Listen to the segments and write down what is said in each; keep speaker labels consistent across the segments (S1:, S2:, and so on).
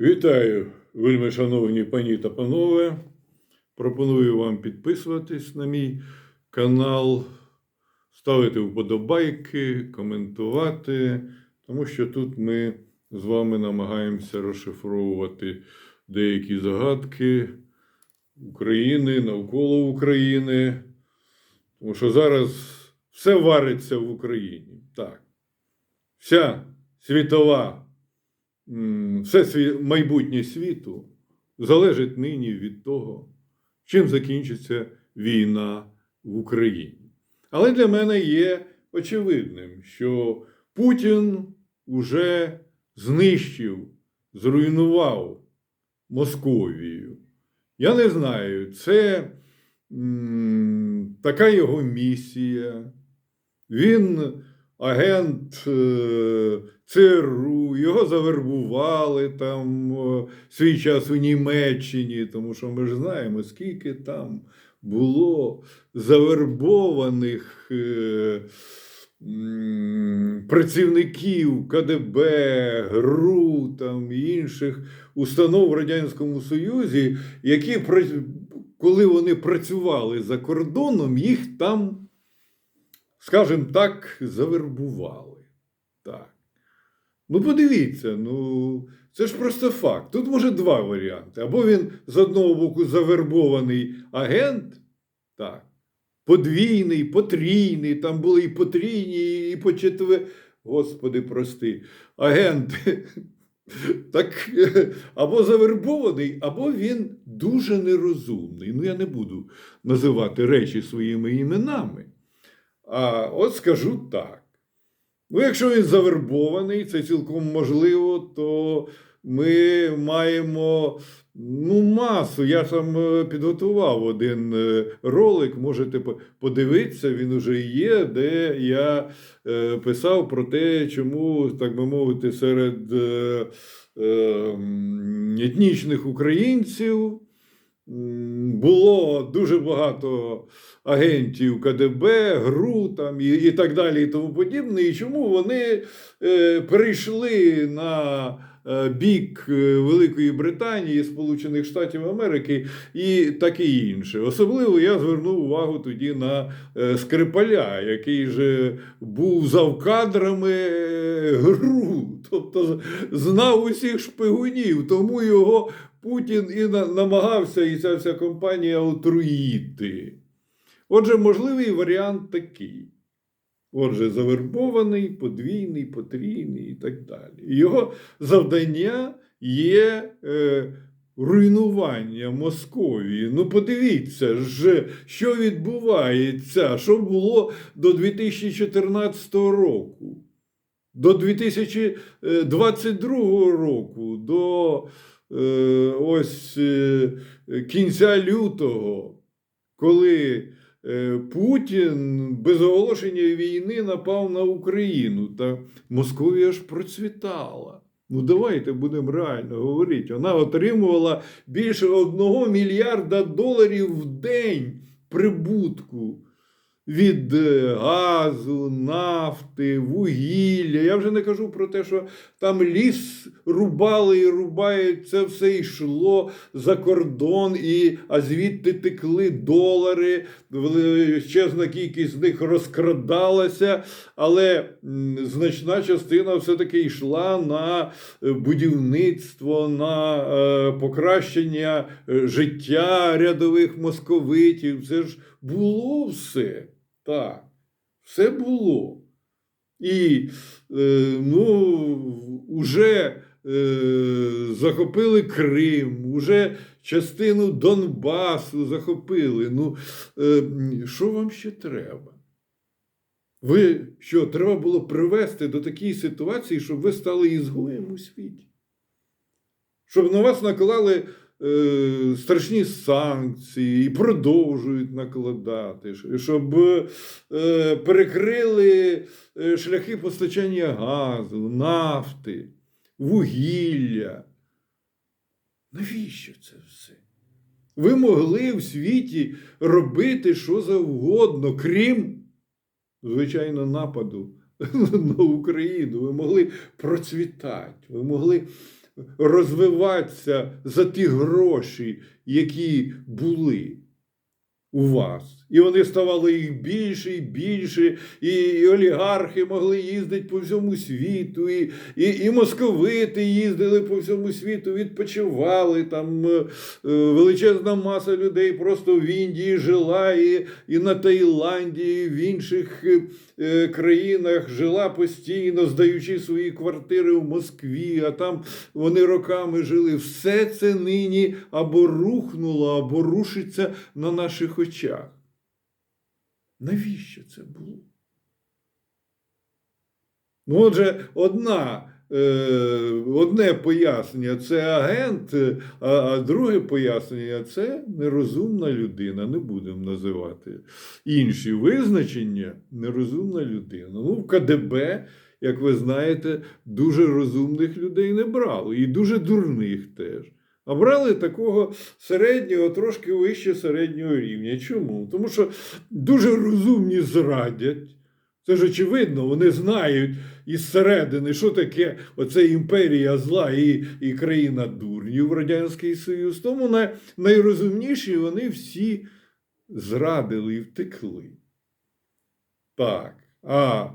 S1: Вітаю, вельми шановні пані та панове. Пропоную вам підписуватись на мій канал, ставити вподобайки, коментувати, тому що тут ми з вами намагаємося розшифровувати деякі загадки України, навколо України. Тому що зараз все вариться в Україні. Так. Вся світова все майбутнє світу залежить нині від того, чим закінчиться війна в Україні. Але для мене є очевидним, що Путін уже знищив, зруйнував Московію. Я не знаю, це м, така його місія. Він агент е, ЦРУ, його завербували там свій час у Німеччині, тому що ми ж знаємо, скільки там було завербованих е, працівників КДБ, ГРУ там, і інших установ в Радянському Союзі, які, коли вони працювали за кордоном, їх там скажімо так, завербували. Ну, подивіться, ну, це ж просто факт. Тут може два варіанти. Або він з одного боку завербований агент, так, подвійний, потрійний, там були і потрійні, і по четвер... Господи, прости, агенти. Так, або завербований, або він дуже нерозумний. Ну, я не буду називати речі своїми іменами. А от скажу так. Ну, якщо він завербований, це цілком можливо, то ми маємо ну, масу. Я сам е, підготував один е, ролик, можете подивитися, він уже є, де я е, писав про те, чому, так би мовити, серед е, е, етнічних українців. Було дуже багато агентів КДБ, ГРУ там, і, і так далі, і тому подібне. І чому вони е, перейшли на е, бік е, Великої Британії, Сполучених Штатів Америки і таке інше. Особливо я звернув увагу тоді на е, Скрипаля, який же був завкадрами ГРУ, тобто знав усіх шпигунів, тому його Путін і намагався, і ця вся компанія отруїти. Отже, можливий варіант такий. Отже, завербований, подвійний, потрійний і так далі. Його завдання є е, руйнування Московії. Ну, подивіться ж, що відбувається, що було до 2014 року, до 2022 року, до е, ось е, кінця лютого, коли е, Путін без оголошення війни напав на Україну, та Московія ж процвітала. Ну, давайте будемо реально говорити. Вона отримувала більше одного мільярда доларів в день прибутку від е, газу, нафти, вугілля. Я вже не кажу про те, що там ліс рубали і рубають, це все йшло за кордон, і, а звідти текли долари, величезна кількість з них розкрадалася, але значна частина все-таки йшла на е, будівництво, на е, покращення життя рядових московитів. Це ж було все. Так, все було. І е, ну, уже е, захопили Крим, уже частину Донбасу захопили. Ну, е, що вам ще треба? Ви що, треба було привести до такої ситуації, щоб ви стали ізгоєм у світі? Щоб на вас наклали страшні санкції і продовжують накладати, щоб е, перекрили е, шляхи постачання газу, нафти, вугілля. Навіщо це все? Ви могли в світі робити що завгодно, крім, звичайно, нападу на Україну. Ви могли процвітати, ви могли розвиватися за ті гроші, які були у вас. І вони ставали їх більше і більше, і, і олігархи могли їздити по всьому світу, і, і, і московити їздили по всьому світу, відпочивали. Там е, е, величезна маса людей просто в Індії жила, і, і на Таїланді, і в інших е, е, країнах жила постійно, здаючи свої квартири в Москві, а там вони роками жили. Все це нині або рухнуло, або рушиться на наших очах. Навіщо це було? Ну, отже, одна, е, одне пояснення це агент, е, а, а друге пояснення це нерозумна людина. Не будемо називати інші визначення нерозумна людина. Ну, в КДБ, як ви знаєте, дуже розумних людей не брали, і дуже дурних теж. А брали такого середнього, трошки вище середнього рівня. Чому? Тому що дуже розумні зрадять. Це ж очевидно, вони знають із середини, що таке оце імперія зла і, і країна дурнів Радянський Союз. Тому най, найрозумніші вони всі зрадили і втекли. Так. А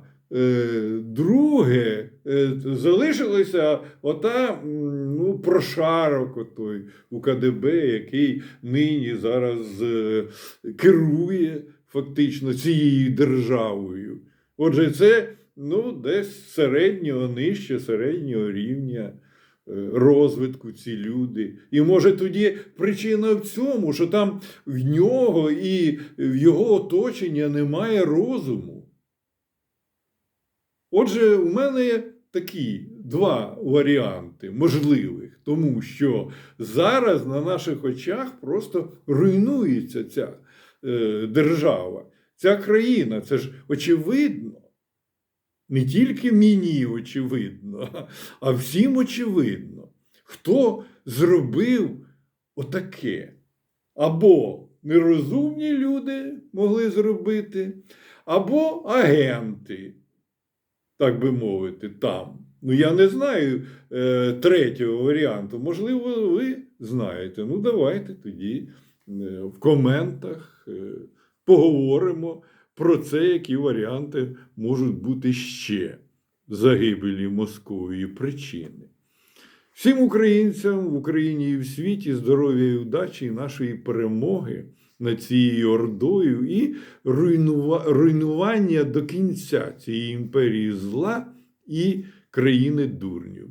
S1: друге, е, залишилося ота ну, прошарок отой у який нині зараз е, керує фактично цією державою. Отже, це ну, десь середнього, нижче середнього рівня е, розвитку ці люди. І може тоді причина в цьому, що там в нього і в його оточення немає розуму. Отже, у мене такі два варіанти можливих, тому що зараз на наших очах просто руйнується ця е, держава, ця країна. Це ж очевидно. Не тільки мені очевидно, а всім очевидно, хто зробив отаке. Або нерозумні люди могли зробити, або агенти, так би мовити, там. Ну, я не знаю е, третього варіанту. Можливо, ви знаєте. Ну, давайте тоді е, в коментах е, поговоримо про це, які варіанти можуть бути ще загибелі Московії причини. Всім українцям в Україні і в світі здоров'я і удачі і нашої перемоги над цією ордою і руйнува... руйнування до кінця цієї імперії зла і країни дурнів.